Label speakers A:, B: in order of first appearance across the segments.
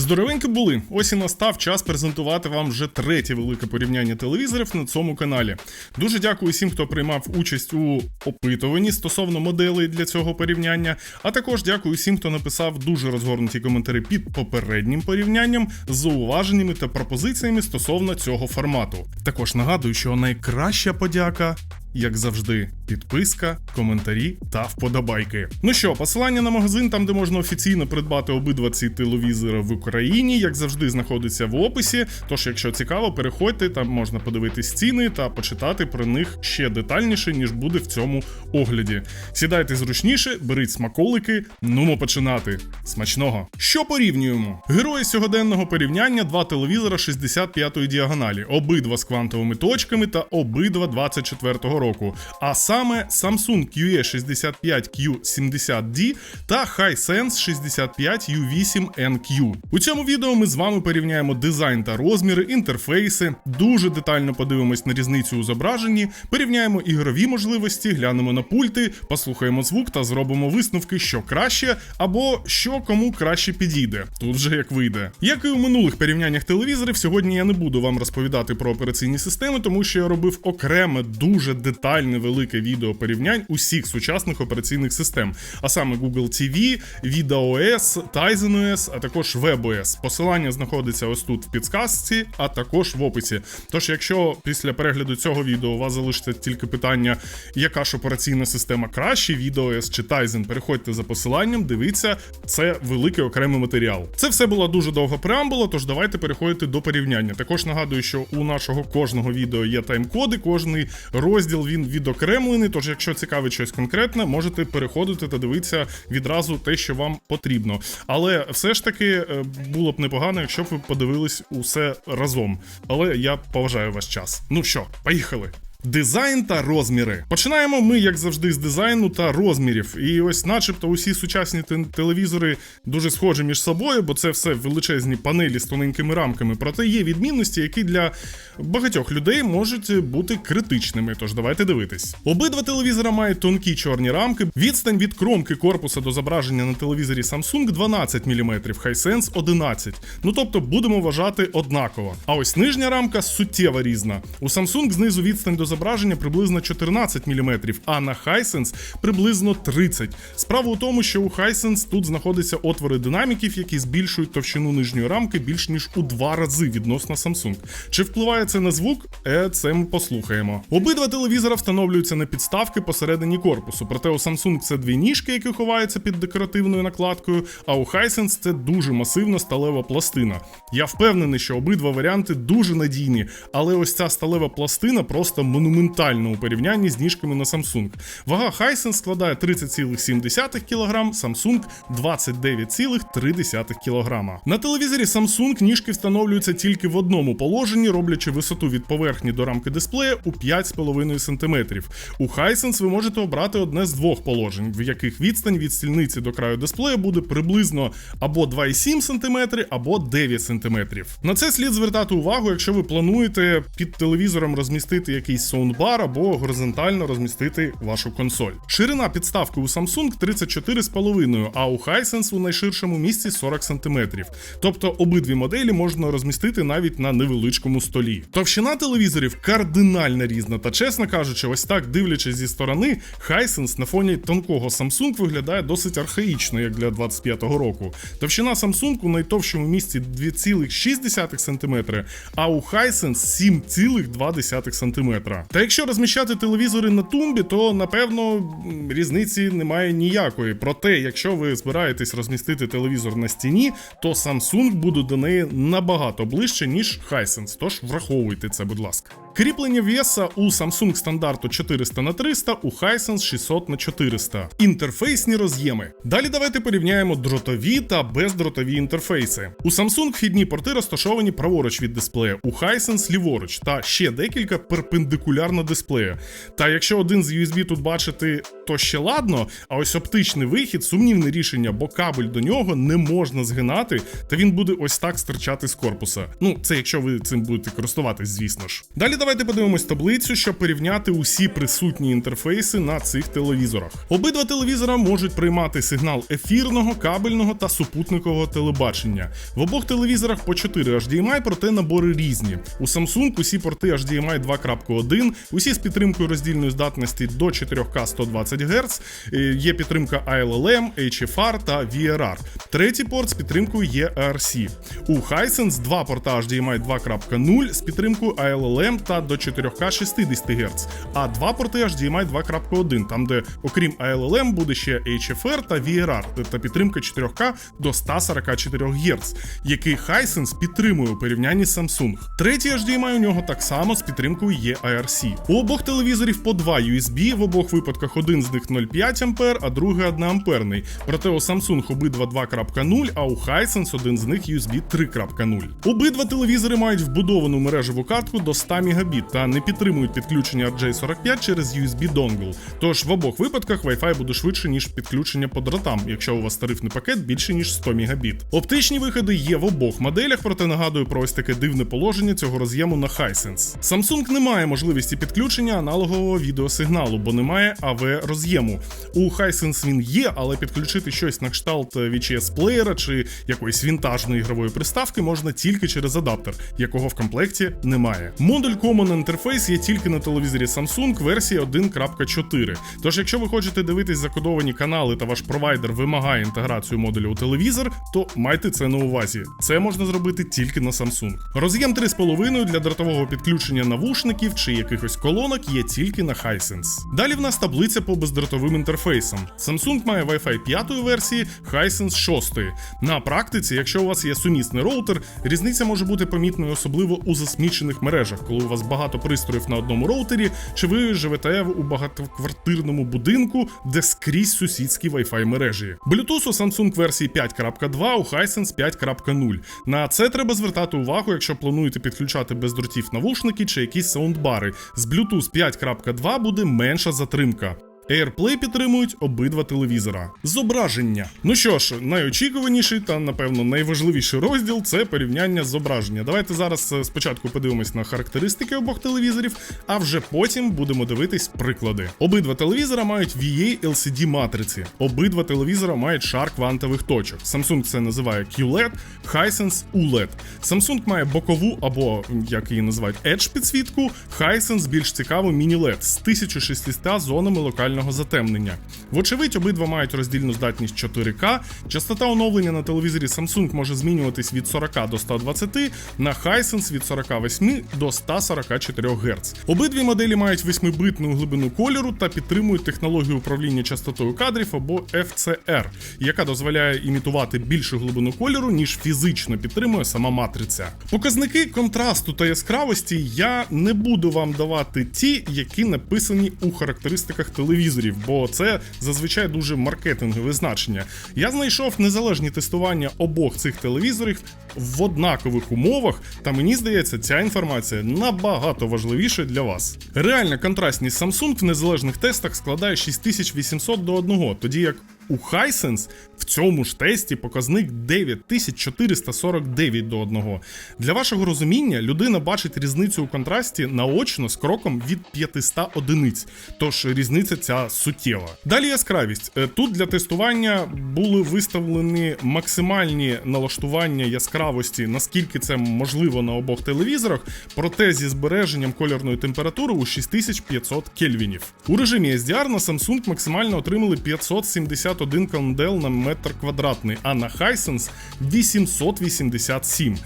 A: Здоровенькі були. Ось і настав час презентувати вам вже третє велике порівняння телевізорів на цьому каналі. Дуже дякую всім, хто приймав участь у опитуванні стосовно моделей для цього порівняння. А також дякую всім, хто написав дуже розгорнуті коментарі під попереднім порівнянням з зауваженнями та пропозиціями стосовно цього формату. Також нагадую, що найкраща подяка як завжди, підписка, коментарі та вподобайки. Ну що, посилання на магазин, там де можна офіційно придбати обидва ці телевізори в Україні, як завжди, знаходиться в описі. Тож, якщо цікаво, переходьте, там можна подивитись ціни та почитати про них ще детальніше, ніж буде в цьому огляді. Сідайте зручніше, беріть смаколики, нумо починати. Смачного! Що порівнюємо? Герої сьогоденного порівняння два телевізора 65-ї діагоналі, обидва з квантовими точками та обидва 24-го року, а саме Samsung QE65Q70D та Hisense 65U8NQ. У цьому відео ми з вами порівняємо дизайн та розміри, інтерфейси, дуже детально подивимось на різницю у зображенні, порівняємо ігрові можливості, глянемо на пульти, послухаємо звук та зробимо висновки, що краще, або що кому краще підійде. Тут вже як вийде. Як і у минулих порівняннях телевізорів, сьогодні я не буду вам розповідати про операційні системи, тому що я робив окреме дуже детальне велике відео порівнянь усіх сучасних операційних систем, а саме Google TV, VidaOS, TizenOS, а також WebOS. Посилання знаходиться ось тут в підсказці, а також в описі. Тож, якщо після перегляду цього відео у вас залишиться тільки питання, яка ж операційна система краще, VidaOS чи Tizen, переходьте за посиланням, дивіться, це великий окремий матеріал. Це все була дуже довга преамбула, тож давайте переходити до порівняння. Також нагадую, що у нашого кожного відео є тайм-коди, кожний розділ він відокремлений. Тож, якщо цікавить щось конкретне, можете переходити та дивитися відразу те, що вам потрібно. Але все ж таки е, було б непогано, якщо б ви подивились усе разом. Але я поважаю ваш час. Ну що, поїхали. Дизайн та розміри. Починаємо ми, як завжди, з дизайну та розмірів. І ось, начебто, усі сучасні те- телевізори дуже схожі між собою, бо це все величезні панелі з тоненькими рамками. Проте є відмінності, які для багатьох людей можуть бути критичними. Тож давайте дивитись. Обидва телевізора мають тонкі чорні рамки. Відстань від кромки корпуса до зображення на телевізорі Samsung 12 мм, Hisense 11. Ну тобто будемо вважати однаково. А ось нижня рамка суттєво різна. У Samsung знизу відстань до зображення приблизно 14 мм, а на Hisense приблизно 30. Справа у тому, що у Hisense тут знаходяться отвори динаміків, які збільшують товщину нижньої рамки більш ніж у два рази відносно Samsung. Чи впливає це на звук? Е, це ми послухаємо. Обидва телевізора встановлюються на підставки посередині корпусу. Проте у Samsung це дві ніжки, які ховаються під декоративною накладкою, а у Hisense це дуже масивна сталева пластина. Я впевнений, що обидва варіанти дуже надійні, але ось ця сталева пластина просто монументальна у порівнянні з ніжками на Samsung. Вага Hisense складає 30,7 кг, Samsung 29,3 кг. На телевізорі Samsung ніжки встановлюються тільки в одному положенні, роблячи висоту від поверхні до рамки дисплея у 5,5 см. У Hisense ви можете обрати одне з двох положень, в яких відстань від стільниці до краю дисплея буде приблизно або 2,7 см, або 9 см. На це слід звертати увагу, якщо ви плануєте під телевізором розмістити якийсь саундбар або горизонтально розмістити вашу консоль. Ширина підставки у Samsung 34,5, а у Hisense у найширшому місці 40 см. Тобто обидві моделі можна розмістити навіть на невеличкому столі. Товщина телевізорів кардинально різна, та чесно кажучи, ось так дивлячись зі сторони, Hisense на фоні тонкого Samsung виглядає досить архаїчно, як для 25-го року. Товщина Samsung у найтовщому місці 2,6 см, а у Hisense 7,2 см. Та якщо розміщати телевізори на тумбі, то напевно різниці немає ніякої. Проте, якщо ви збираєтесь розмістити телевізор на стіні, то Samsung буде до неї набагато ближче, ніж Hisense. Тож враховуйте це, будь ласка. Кріплення веса у Samsung стандарту 400 на 300, у Hisense 600 на 400. Інтерфейсні роз'єми. Далі давайте порівняємо дротові та бездротові інтерфейси. У Samsung вхідні порти розташовані праворуч від дисплея, у Hisense ліворуч, та ще декілька перпендикулярних перпендикулярно дисплею. Та якщо один з USB тут бачити, то ще ладно, а ось оптичний вихід сумнівне рішення, бо кабель до нього не можна згинати, та він буде ось так стирчати з корпуса. Ну, це якщо ви цим будете користуватись, звісно ж. Далі давайте подивимось таблицю, щоб порівняти усі присутні інтерфейси на цих телевізорах. Обидва телевізора можуть приймати сигнал ефірного, кабельного та супутникового телебачення. В обох телевізорах по 4 HDMI, проте набори різні. У Samsung усі порти HDMI 2.1, усі з підтримкою роздільної здатності до 4К 120 Гц, е, є підтримка ALLM, HFR та VRR. Третій порт з підтримкою є ARC. У Hisense два порта HDMI 2.0 з підтримкою ALLM та до 4К 60 Гц, а два порти HDMI 2.1, там де окрім ALLM буде ще HFR та VRR та підтримка 4К до 144 Гц, який Hisense підтримує у порівнянні з Samsung. Третій HDMI у нього так само з підтримкою є ARC. У обох телевізорів по два USB, в обох випадках один з них 0,5 А, а другий 1 амперний. Проте у Samsung обидва 2.0, а у Hisense один з них USB 3.0. Обидва телевізори мають вбудовану мережеву картку до 100 Мбіт та не підтримують підключення RJ45 через USB донгл. Тож в обох випадках Wi-Fi буде швидше, ніж підключення по дротам, якщо у вас тарифний пакет більше ніж 100 Мбіт. Оптичні виходи є в обох моделях, проте нагадую про ось таке дивне положення цього роз'єму на Hisense. Samsung не має можливості підключення аналогового відеосигналу, бо немає AV роз'єму. У Hisense він є, але підключити щось на кшталт VHS плеєра чи якоїсь вінтажної ігрової приставки можна тільки через адаптер, якого в комплекті немає. Модуль Common Interface є тільки на телевізорі Samsung версії 1.4. Тож, якщо ви хочете дивитись закодовані канали та ваш провайдер вимагає інтеграцію модулю у телевізор, то майте це на увазі. Це можна зробити тільки на Samsung. Роз'єм 3,5 для дротового підключення навушників чи якихось колонок є тільки на Hisense. Далі в нас таблиця по бездротовим інтерфейсам. Samsung має Wi-Fi 5 версії, Hisense 6. На практиці, якщо у вас є сумісний роутер, різниця може бути помітною, особливо у засмічених мережах, коли у вас багато пристроїв на одному роутері, чи ви живете у багатоквартирному будинку, де скрізь сусідські Wi-Fi мережі. Bluetooth у Samsung версії 5.2, у Hisense 5.0. На це треба звертати увагу, якщо плануєте підключати без дротів навушники чи якісь саундбари. З Bluetooth 5.2 буде менша затримка. AirPlay підтримують обидва телевізора. Зображення. Ну що ж, найочікуваніший та напевно найважливіший розділ це порівняння зображення. Давайте зараз е, спочатку подивимось на характеристики обох телевізорів, а вже потім будемо дивитись приклади. Обидва телевізора мають VA LCD матриці. Обидва телевізора мають шар квантових точок. Samsung це називає QLED, Hisense ULED. Samsung має бокову або як її називають Edge підсвітку. Hisense більш цікаву міні-LED з 1600 зонами локального затемнення. Вочевидь, обидва мають роздільну здатність 4К. Частота оновлення на телевізорі Samsung може змінюватись від 40 до 120, на Hisense від 48 до 144 Гц. Обидві моделі мають 8-битну глибину кольору та підтримують технологію управління частотою кадрів або FCR, яка дозволяє імітувати більшу глибину кольору, ніж фізично підтримує сама матриця. Показники контрасту та яскравості я не буду вам давати ті, які написані у характеристиках телевізорів, бо це зазвичай дуже маркетингове значення. Я знайшов незалежні тестування обох цих телевізорів в однакових умовах, та мені здається, ця інформація набагато важливіша для вас. Реальна контрастність Samsung в незалежних тестах складає 6800 до 1, тоді як у Hisense в цьому ж тесті показник 9449 до 1. Для вашого розуміння, людина бачить різницю у контрасті наочно з кроком від 500 одиниць, тож різниця ця суттєва. Далі яскравість. Е, Тут для тестування були виставлені максимальні налаштування яскравості, наскільки це можливо на обох телевізорах, проте зі збереженням кольорної температури у 6500 кельвінів. У режимі SDR на Samsung максимально отримали 571 кандел на метр квадратний, а на Hisense 887.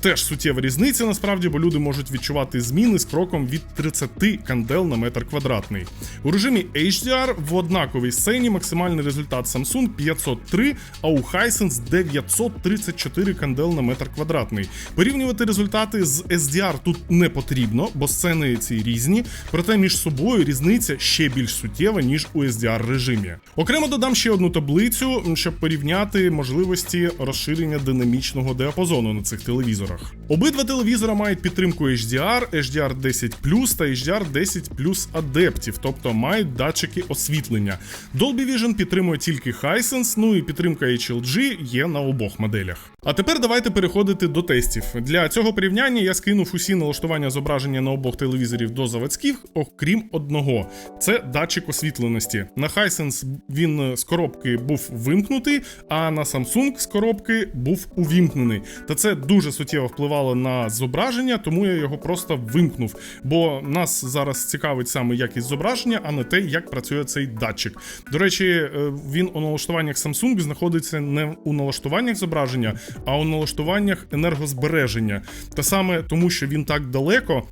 A: Теж суттєва різниця насправді, бо люди можуть відчувати зміни з кроком від 30 кандел на метр квадратний. У режимі HDR в однаковій сцені максимальний результат Samsung 503, а у Hisense 934 кандел на метр квадратний. Порівнювати результати з SDR тут не потрібно, бо сцени ці різні, проте між собою різниця ще більш суттєва, ніж у SDR режимі. Окремо додам ще одну таблицю, щоб порівняти можливості розширення динамічного діапазону на цих телевізорах. Обидва телевізора мають підтримку HDR, HDR 10 та HDR 10 адаптів, тобто мають датчики освітлення. Dolby Vision підтримує тільки Hisense, ну і підтримка HLG є на обох моделях. А тепер давайте переходити до тестів. Для цього порівняння я скинув усі налаштування зображення на обох телевізорів до заводських, окрім одного. Це датчик освітленості. На Hisense він з коробки був вимкнутий, а на Samsung з коробки був увімкнений. Та це дуже суттєво впливало на зображення, тому я його просто вимкнув. Бо нас зараз цікавить саме якість зображення, а не те, як працює цей датчик. До речі, е, він у налаштуваннях Samsung знаходиться не у налаштуваннях зображення, а у налаштуваннях енергозбереження. Та саме тому, що він так далеко.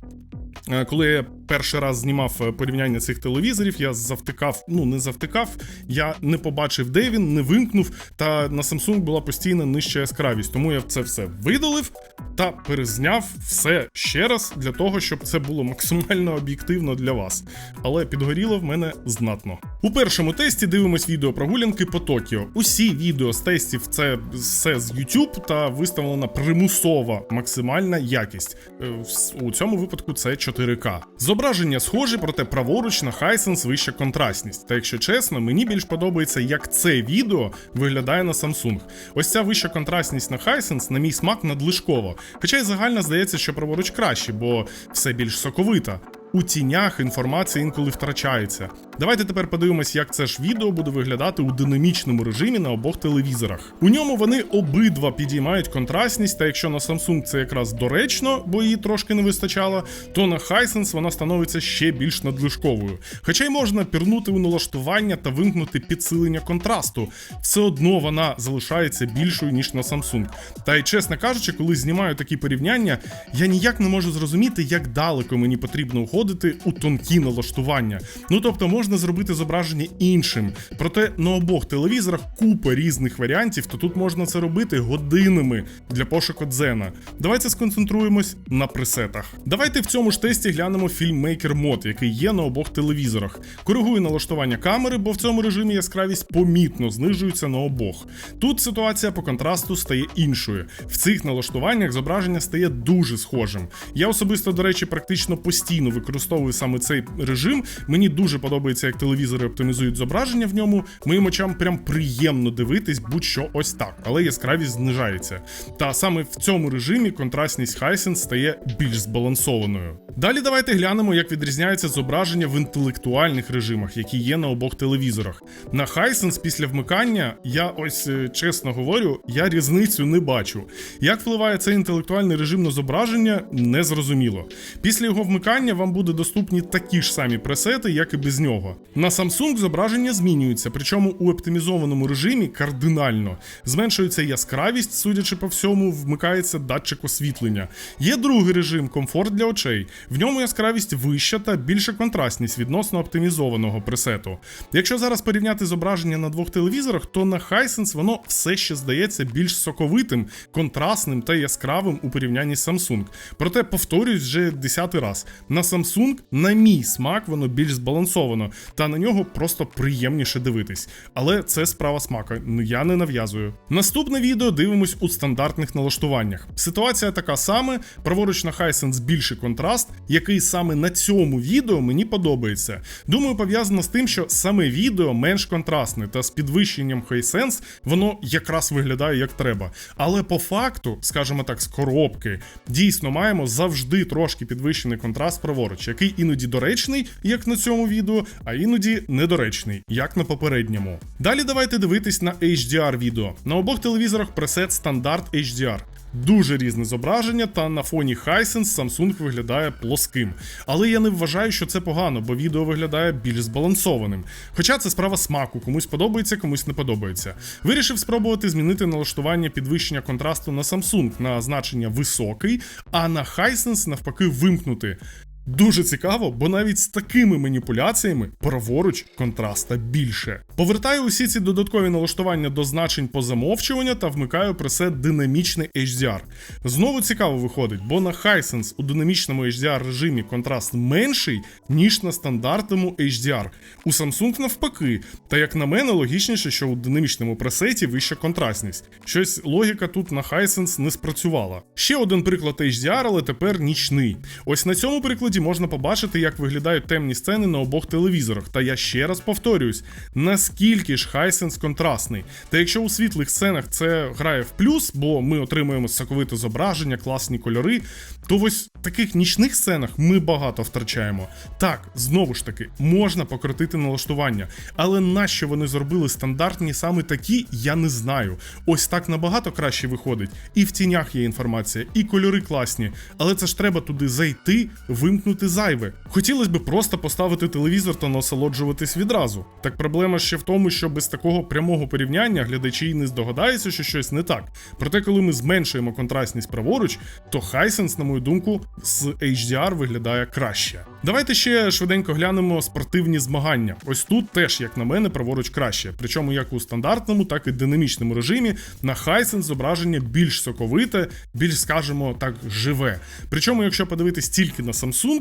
A: Е, Коли я перший раз знімав е, порівняння цих телевізорів, я завтикав, ну не завтикав, я не побачив, де він, не вимкнув. Та на Samsung була постійна нижча яскравість. Тому я це все видалив та перезняв все ще раз для того, щоб це було максимально об'єктивно для вас. Але підгоріло в мене знатно. У першому тесті дивимось відео прогулянки по Токіо. Усі відео з тестів це все з YouTube та виставлена примусова максимальна якість. Е, У цьому випадку це 4К. Зображення схожі, проте праворуч на Hisense вища контрастність. Та якщо чесно, мені більш подобається, як це відео виглядає на Samsung. Ось ця вища контрастність на Hisense, на мій смак, надлишкова. Хоча й загально здається, що праворуч краще, бо все більш соковита. У тінях інформація інколи втрачається. Давайте тепер подивимось, як це ж відео буде виглядати у динамічному режимі на обох телевізорах. У ньому вони обидва підіймають контрастність, та якщо на Samsung це якраз доречно, бо її трошки не вистачало, то на Hisense вона становиться ще більш надлишковою. Хоча й можна пірнути у налаштування та вимкнути підсилення контрасту, все одно вона залишається більшою ніж на Samsung. Та й чесно кажучи, коли знімаю такі порівняння, я ніяк не можу зрозуміти, як далеко мені потрібно уходити у тонкі налаштування. Ну тобто можна зробити зображення іншим. Проте на обох телевізорах купа різних варіантів, то тут можна це робити годинами для пошуку дзена. Давайте сконцентруємось на пресетах. Давайте в цьому ж тесті глянемо FilmMaker мод, який є на обох телевізорах. Коригую налаштування камери, бо в цьому режимі яскравість помітно знижується на обох. Тут ситуація по контрасту стає іншою. В цих налаштуваннях зображення стає дуже схожим. Я особисто, до речі, практично постійно використовую саме цей режим. Мені дуже подобається, як телевізори оптимізують зображення в ньому. Моїм очам прям приємно дивитись, будь-що ось так, але яскравість знижається. Та саме в цьому режимі контрастність Hisense стає більш збалансованою. Далі давайте глянемо, як відрізняється зображення в інтелектуальних режимах, які є на обох телевізорах. На Hisense після вмикання, я ось е, чесно говорю, я різницю не бачу. Як впливає цей інтелектуальний режим на зображення, не зрозуміло. Після його вмикання вам буде доступні такі ж самі пресети, як і без нього. На Samsung зображення змінюється, причому у оптимізованому режимі кардинально. Зменшується яскравість, судячи по всьому, вмикається датчик освітлення. Є другий режим комфорт для очей. В ньому яскравість вища та більша контрастність відносно оптимізованого пресету. Якщо зараз порівняти зображення на двох телевізорах, то на Hisense воно все ще здається більш соковитим, контрастним та яскравим у порівнянні з Samsung. Проте повторюсь вже десятий раз. На Samsung, на мій смак, воно більш збалансовано, та на нього просто приємніше дивитись. Але це справа смака, ну, я не нав'язую. Наступне відео дивимось у стандартних налаштуваннях. Ситуація така сама: праворуч на Hisense більший контраст, який саме на цьому відео мені подобається. Думаю, пов'язано з тим, що саме відео менш контрастне, та з підвищенням Hisense воно якраз виглядає як треба. Але по факту, скажімо так, з коробки, дійсно маємо завжди трошки підвищений контраст праворуч, який іноді доречний, як на цьому відео, а іноді недоречний, як на попередньому. Далі давайте дивитись на HDR відео. На обох телевізорах пресет стандарт HDR. Дуже різне зображення, та на фоні Hisense Samsung виглядає плоским. Але я не вважаю, що це погано, бо відео виглядає більш збалансованим. Хоча це справа смаку, комусь подобається, комусь не подобається. Вирішив спробувати змінити налаштування підвищення контрасту на Samsung на значення високий, а на Hisense навпаки вимкнути. Дуже цікаво, бо навіть з такими маніпуляціями праворуч контраста більше. Повертаю усі ці додаткові налаштування до значень по замовчуванню та вмикаю пресет динамічний HDR. Знову цікаво виходить, бо на Hisense у динамічному HDR режимі контраст менший, ніж на стандартному HDR. У Samsung навпаки. Та як на мене, логічніше, що у динамічному пресеті вища контрастність. Щось логіка тут на Hisense не спрацювала. Ще один приклад HDR, але тепер нічний. Ось на цьому прикладі можна побачити, як виглядають темні сцени на обох телевізорах. Та я ще раз повторююсь, наскільки ж Hisense контрастний. Та якщо у світлих сценах це грає в плюс, бо ми отримуємо соковите зображення, класні кольори, то ось в таких нічних сценах ми багато втрачаємо. Так, знову ж таки, можна покрутити налаштування, але нащо вони зробили стандартні саме такі, я не знаю. Ось так набагато краще виходить. І в тінях є інформація, і кольори класні, але це ж треба туди зайти, вимкнути зайве. Хотілося б просто поставити телевізор та насолоджуватись відразу. Так проблема ще в тому, що без такого прямого порівняння глядачі не здогадаються, що щось не так. Проте, коли ми зменшуємо контрастність праворуч, то Hisense, на мою думку, з HDR виглядає краще. Давайте ще швиденько глянемо спортивні змагання. Ось тут теж, як на мене, праворуч краще. Причому як у стандартному, так і динамічному режимі на Hisense зображення більш соковите, більш, скажімо так, живе. Причому, якщо подивитись тільки на Samsung,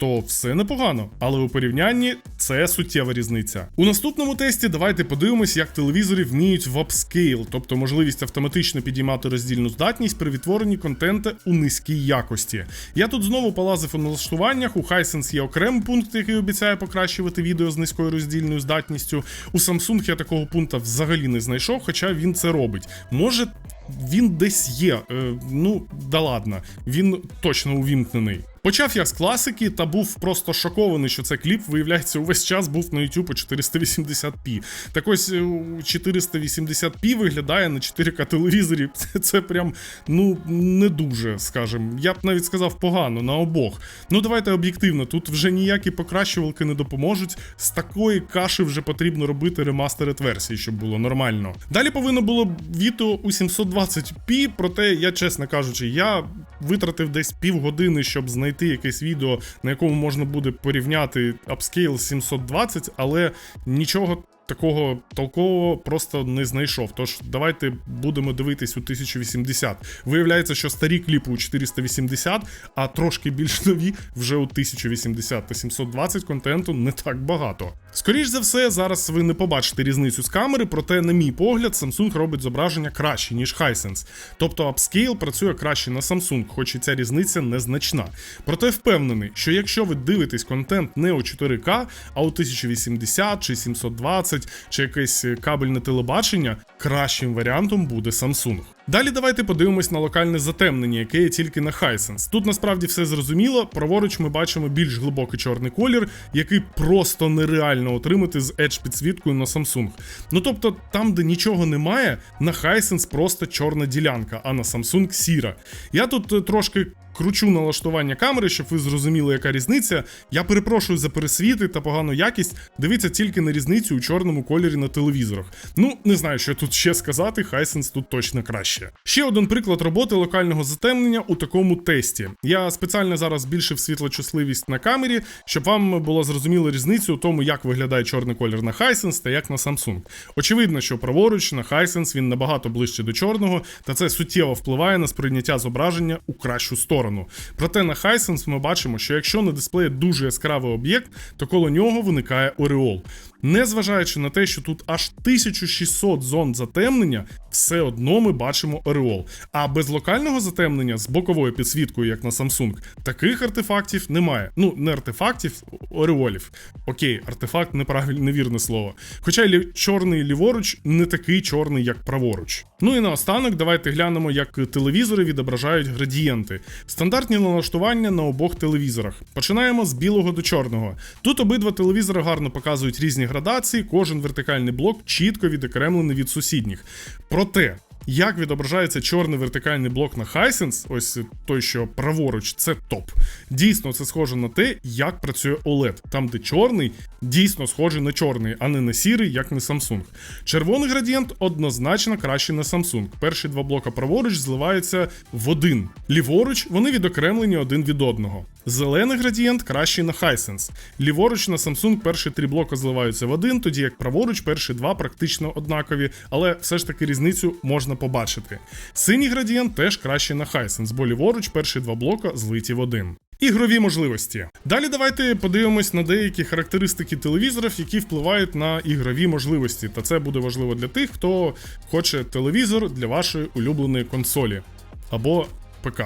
A: то все непогано, але у порівнянні це суттєва різниця. У наступному тесті давайте подивимось, як телевізори вміють в upscale, тобто можливість автоматично підіймати роздільну здатність при відтворенні контента у низькій якості. Я тут знову полазив у налаштуваннях. У Hisense є окремий пункт, який обіцяє покращувати відео з низькою роздільною здатністю. У Samsung я такого пункту взагалі не знайшов, хоча він це робить. Може. Він десь є, е, ну да ладно, він точно увімкнений. Почав я з класики та був просто шокований, що цей кліп, виявляється, увесь час був на YouTube у 480p. Так ось е, у 480p виглядає на 4К телевізорі. Це, це прям ну не дуже, скажем. Я б навіть сказав погано на обох. Ну давайте об'єктивно, тут вже ніякі покращувалки не допоможуть. З такої каші вже потрібно робити ремастеред версії, щоб було нормально. Далі повинно було відео у 720p, проте я, чесно кажучи, я витратив десь півгодини, щоб знайти якесь відео, на якому можна буде порівняти апскейл 720, але нічого. Такого толкового просто не знайшов. Тож давайте будемо дивитись у 1080. Виявляється, що старі кліпи у 480, а трошки більш нові вже у 1080 та 720 контенту не так багато. Скоріш за все, зараз ви не побачите різницю з камери, проте, на мій погляд, Samsung робить зображення краще, ніж Hisense. Тобто Upscale працює краще на Samsung, хоч і ця різниця незначна. Проте впевнений, що якщо ви дивитесь контент не у 4К, а у 1080 чи 720, чи якесь кабельне телебачення, кращим варіантом буде Samsung. Далі давайте подивимось на локальне затемнення, яке є тільки на Hisense. Тут насправді все зрозуміло. Праворуч ми бачимо більш глибокий чорний колір, який просто нереально отримати з Edge підсвіткою на Samsung. Ну тобто, там, де нічого немає, на Hisense просто чорна ділянка, а на Samsung сіра. Я тут е, трошки. Кручу налаштування камери, щоб ви зрозуміли, яка різниця. Я перепрошую за пересвіти та погану якість. Дивіться тільки на різницю у чорному кольорі на телевізорах. Ну, не знаю, що тут ще сказати, Hisense тут точно краще. Ще один приклад роботи локального затемнення у такому тесті. Я спеціально зараз збільшив світлочутливість на камері, щоб вам було зрозуміло різницю у тому, як виглядає чорний колір на Hisense та як на Samsung. Очевидно, що праворуч на Hisense він набагато ближче до чорного, та це суттєво впливає на сприйняття зображення у кращу сторону. Проте на Hisense ми бачимо, що якщо на дисплеї дуже яскравий об'єкт, то коло нього виникає ореол. Незважаючи на те, що тут аж 1600 зон затемнення, все одно ми бачимо ореол. А без локального затемнення з боковою підсвіткою, як на Samsung, таких артефактів немає. Ну, не артефактів, ореолів. Окей, артефакт неправильне невірне слово. Хоча лі... чорний ліворуч не такий чорний, як праворуч. Ну і наостанок, давайте глянемо, як телевізори відображають градієнти. Стандартні налаштування на обох телевізорах. Починаємо з білого до чорного. Тут обидва телевізори гарно показують різні градації, кожен вертикальний блок чітко відокремлений від сусідніх. Проте. Як відображається чорний вертикальний блок на Hisense, ось той, що праворуч, це топ. Дійсно, це схоже на те, як працює OLED, там, де чорний, дійсно схожий на чорний, а не на сірий, як на Samsung. Червоний градієнт однозначно краще на Samsung. Перші два блока праворуч зливаються в один. Ліворуч вони відокремлені один від одного. Зелений градієнт кращий на Hisense. Ліворуч на Samsung перші три блока зливаються в один, тоді як праворуч перші два практично однакові, але все ж таки різницю можна побачити. Синій градієнт теж кращий на Hisense, бо ліворуч перші два блока злиті в один. Ігрові можливості. Далі давайте подивимось на деякі характеристики телевізорів, які впливають на ігрові можливості. Та це буде важливо для тих, хто хоче телевізор для вашої улюбленої консолі або ПК.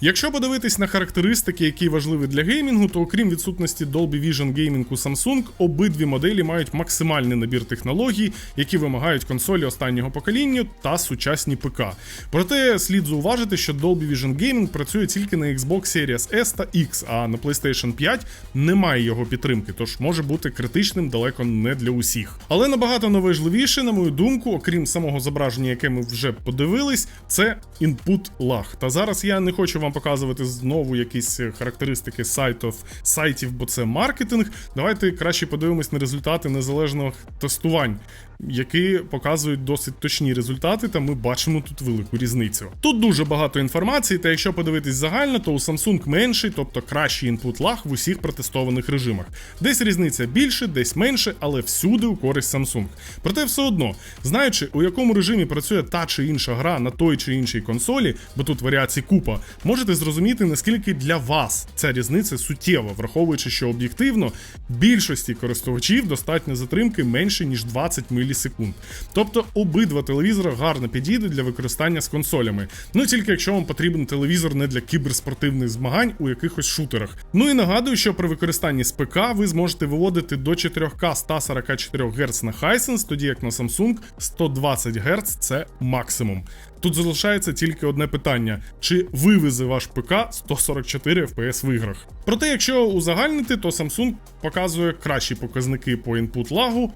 A: Якщо подивитись на характеристики, які важливі для геймінгу, то окрім відсутності Dolby Vision Gaming у Samsung, обидві моделі мають максимальний набір технологій, які вимагають консолі останнього покоління та сучасні ПК. Проте слід зауважити, що Dolby Vision Gaming працює тільки на Xbox Series S та X, а на PlayStation 5 немає його підтримки, тож може бути критичним далеко не для усіх. Але набагато найважливіше, на мою думку, окрім самого зображення, яке ми вже подивились, це input lag. Та зараз я не хочу вам показувати знову якісь характеристики сайтів, сайтів, бо це маркетинг. Давайте краще подивимось на результати незалежних тестувань, які показують досить точні результати, та ми бачимо тут велику різницю. Тут дуже багато інформації, та якщо подивитись загально, то у Samsung менший, тобто кращий інпут лаг в усіх протестованих режимах. Десь різниця більше, десь менше, але всюди у користь Samsung. Проте все одно, знаючи, у якому режимі працює та чи інша гра на той чи іншій консолі, бо тут варіацій купа, можете зрозуміти, наскільки для вас ця різниця суттєва, враховуючи, що об'єктивно більшості користувачів достатньо затримки менше ніж 20 мілісекунд. Тобто обидва телевізори гарно підійдуть для використання з консолями. Ну тільки якщо вам потрібен телевізор не для кіберспортивних змагань у якихось шутерах. Ну і нагадую, що при використанні з ПК ви зможете виводити до 4К 144 Гц на Hisense, тоді як на Samsung 120 Гц це максимум. Тут залишається тільки одне питання: чи вивезе ваш ПК 144 FPS в іграх? Проте, якщо узагальнити, то Samsung показує кращі показники по інпут лагу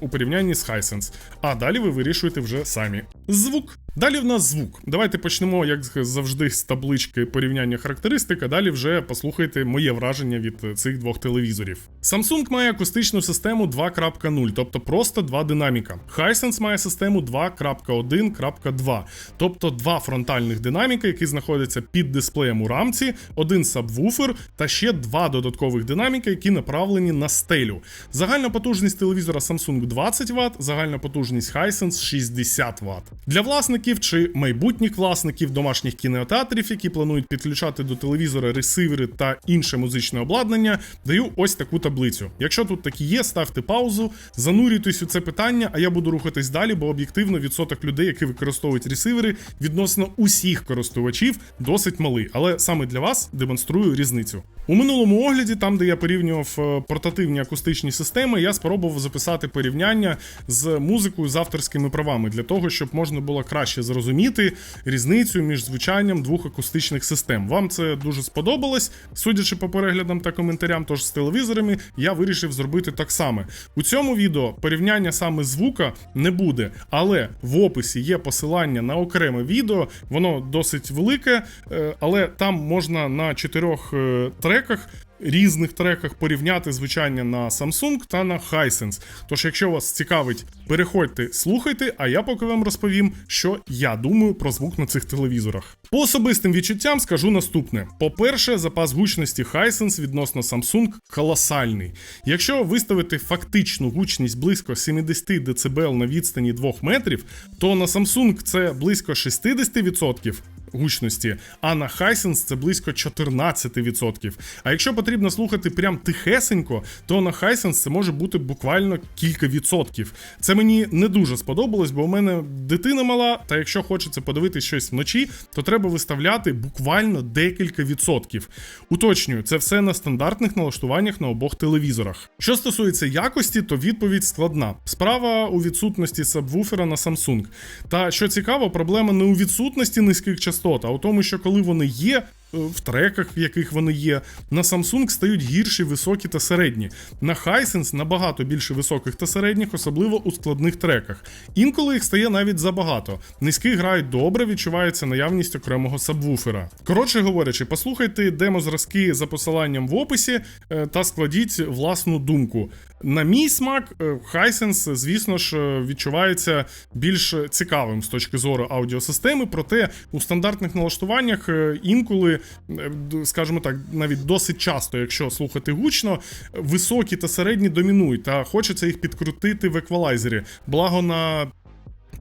A: у порівнянні з Hisense. А далі ви вирішуєте вже самі. Звук. Далі в нас звук. Давайте почнемо, як завжди, з таблички порівняння характеристик, а далі вже послухайте моє враження від цих двох телевізорів. Samsung має акустичну систему 2.0, тобто просто два динаміка. Hisense має систему 2.1.2, тобто два фронтальних динаміка, які знаходяться під дисплеєм у рамці, один сабвуфер та ще два додаткових динаміка, які направлені на стелю. Загальна потужність телевізора Samsung 20 Вт, загальна потужність Hisense 60 Вт. Для власників чи майбутніх власників домашніх кінотеатрів, які планують підключати до телевізора ресивери та інше музичне обладнання, даю ось таку таблицю. Якщо тут такі є, ставте паузу, занурюйтесь у це питання, а я буду рухатись далі, бо об'єктивно відсоток людей, які використовують ресивери, відносно усіх користувачів досить малий. Але саме для вас демонструю різницю. У минулому огляді, там де я порівнював е, портативні акустичні системи, я спробував записати порівняння з музикою з авторськими правами для того, щоб можна було краще зрозуміти різницю між звучанням двох акустичних систем. Вам це дуже сподобалось, судячи по переглядам та коментарям, тож з телевізорами я вирішив зробити так само. У цьому відео порівняння саме звука не буде, але в описі є посилання на окреме відео, воно досить велике, е, але там можна на чотирьох е, треках. Різних треках порівняти звучання на Samsung та на Hisense. Тож, якщо вас цікавить, переходьте, слухайте, а я поки вам розповім, що я думаю про звук на цих телевізорах. По особистим відчуттям скажу наступне: по-перше, запас гучності Hisense відносно Samsung колосальний. Якщо виставити фактичну гучність близько 70 дБ на відстані 2 метрів, то на Samsung це близько 60% гучності, а на Hisense це близько 14%. А якщо потрібно слухати прям тихесенько, то на Hisense це може бути буквально кілька відсотків. Це мені не дуже сподобалось, бо у мене дитина мала, та якщо хочеться подивитися щось вночі, то треба виставляти буквально декілька відсотків. Уточнюю, це все на стандартних налаштуваннях на обох телевізорах. Що стосується якості, то відповідь складна. Справа у відсутності сабвуфера на Samsung. Та що цікаво, проблема не у відсутності низьких частот, а у тому, що коли вони є, в треках, в яких вони є, на Samsung стають гірші, високі та середні. На Hisense набагато більше високих та середніх, особливо у складних треках. Інколи їх стає навіть забагато. Низькі грають добре, відчувається наявність окремого сабвуфера. Коротше говорячи, послухайте демо-зразки за посиланням в описі е, та складіть власну думку. На мій смак, е, Hisense, звісно ж, відчувається більш цікавим з точки зору аудіосистеми, проте у стандартних налаштуваннях е, інколи е, скажімо так, навіть досить часто, якщо слухати гучно, високі та середні домінують, та хочеться їх підкрутити в еквалайзері. Благо на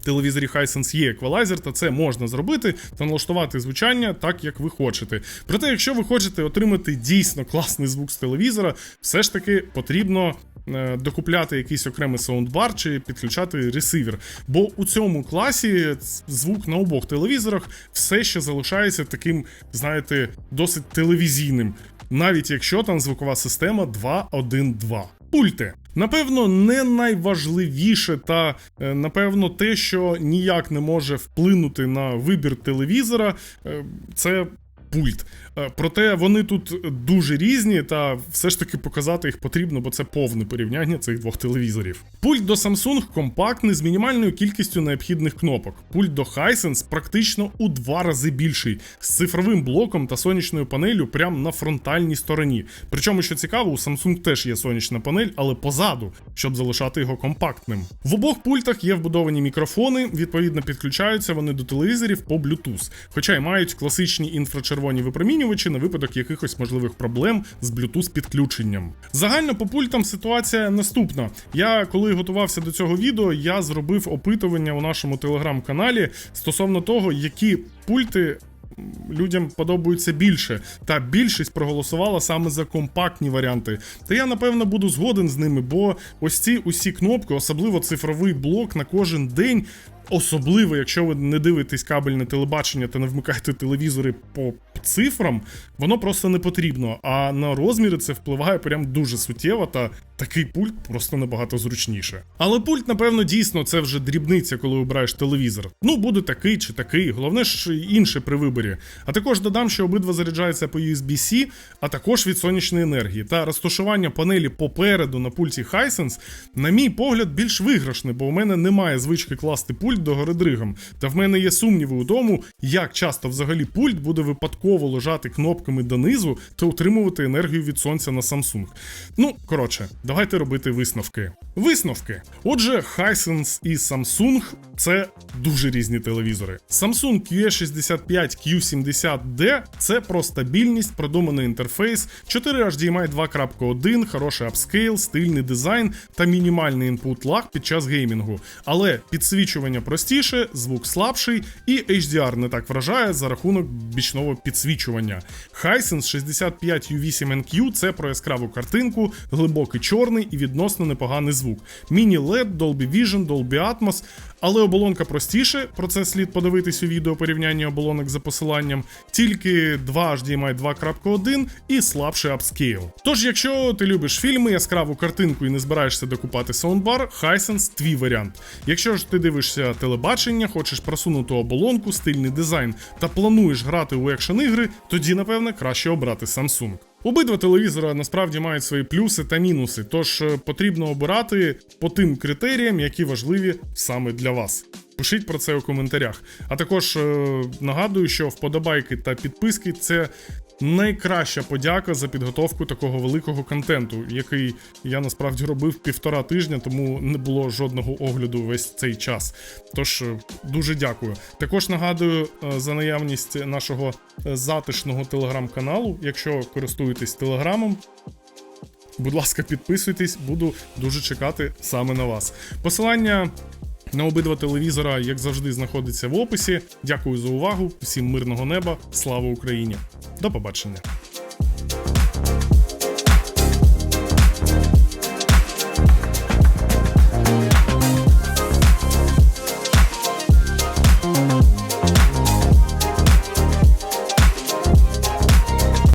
A: телевізорі Hisense є еквалайзер, та це можна зробити та налаштувати звучання так, як ви хочете. Проте, якщо ви хочете отримати дійсно класний звук з телевізора, все ж таки потрібно. Е, Докупляти якийсь окремий саундбар чи підключати ресивер. Бо у цьому класі звук на обох телевізорах все ще залишається таким, знаєте, досить телевізійним, навіть якщо там звукова система 2.1.2. Пульти. Напевно, не найважливіше, та е, напевно, те, що ніяк не може вплинути на вибір телевізора, е, це пульт. Е, Проте вони тут дуже різні, та все ж таки показати їх потрібно, бо це повне порівняння цих двох телевізорів. Пульт до Samsung компактний з мінімальною кількістю необхідних кнопок. Пульт до Hisense практично у два рази більший, з цифровим блоком та сонячною панелью прямо на фронтальній стороні. Причому, що цікаво, у Samsung теж є сонячна панель, але позаду, щоб залишати його компактним. В обох пультах є вбудовані мікрофони, відповідно підключаються вони до телевізорів по Bluetooth, хоча й мають класичні інфрачервоні випромінювачі на випадок якихось можливих проблем з Bluetooth підключенням. Загально по пультам ситуація наступна. Я коли готувався до цього відео, я зробив опитування у нашому телеграм-каналі стосовно того, які пульти людям подобаються більше, та більшість проголосувала саме за компактні варіанти. Та я напевно буду згоден з ними, бо ось ці усі кнопки, особливо цифровий блок на кожен день. Особливо, якщо ви не дивитесь кабельне телебачення та не вмикаєте телевізори по цифрам, воно просто не потрібно. А на розміри це впливає прям дуже суттєво, та такий пульт просто набагато зручніше. Але пульт, напевно, дійсно це вже дрібниця, коли обираєш телевізор. Ну, буде такий чи такий, головне ж інше при виборі. А також додам, що обидва заряджаються по USB-C, а також від сонячної енергії. Та розташування панелі попереду на пульті Hisense, на мій погляд, більш виграшне, бо у мене немає звички класти пульт до гори дригом. Та в мене є сумніви у тому, як часто взагалі пульт буде випадково лежати кнопками донизу та утримувати енергію від сонця на Samsung. Ну, коротше, давайте робити висновки. Висновки. Отже, Hisense і Samsung це дуже різні телевізори. Samsung QE65 Q70D це про стабільність, продуманий інтерфейс, 4 HDMI 2.1, хороший апскейл, стильний дизайн та мінімальний інпут лаг під час геймінгу. Але підсвічування простіше, звук слабший і HDR не так вражає за рахунок бічного підсвічування. Hisense 65 U8NQ це про яскраву картинку, глибокий чорний і відносно непоганий звук. Міні-LED, Dolby Vision, Dolby Atmos, але оболонка простіше, про це слід подивитись у відео порівняння оболонок за посиланням, тільки 2 HDMI 2.1 і слабший апскейл. Тож, якщо ти любиш фільми, яскраву картинку і не збираєшся докупати саундбар, Hisense – твій варіант. Якщо ж ти дивишся телебачення, хочеш просунуту оболонку, стильний дизайн та плануєш грати у екшен ігри, тоді, напевне, краще обрати Samsung. Обидва телевізора насправді мають свої плюси та мінуси, тож е, потрібно обирати по тим критеріям, які важливі саме для вас. Пишіть про це у коментарях. А також е, нагадую, що вподобайки та підписки це найкраща подяка за підготовку такого великого контенту, який я насправді робив півтора тижня, тому не було жодного огляду весь цей час. Тож е, дуже дякую. Також нагадую е, за наявність нашого е, затишного телеграм-каналу, якщо користуєтесь телеграмом. Будь ласка, підписуйтесь, буду дуже чекати саме на вас. Посилання на обидва телевізора, як завжди, знаходиться в описі. Дякую за увагу. Всім мирного неба. Слава Україні! До побачення!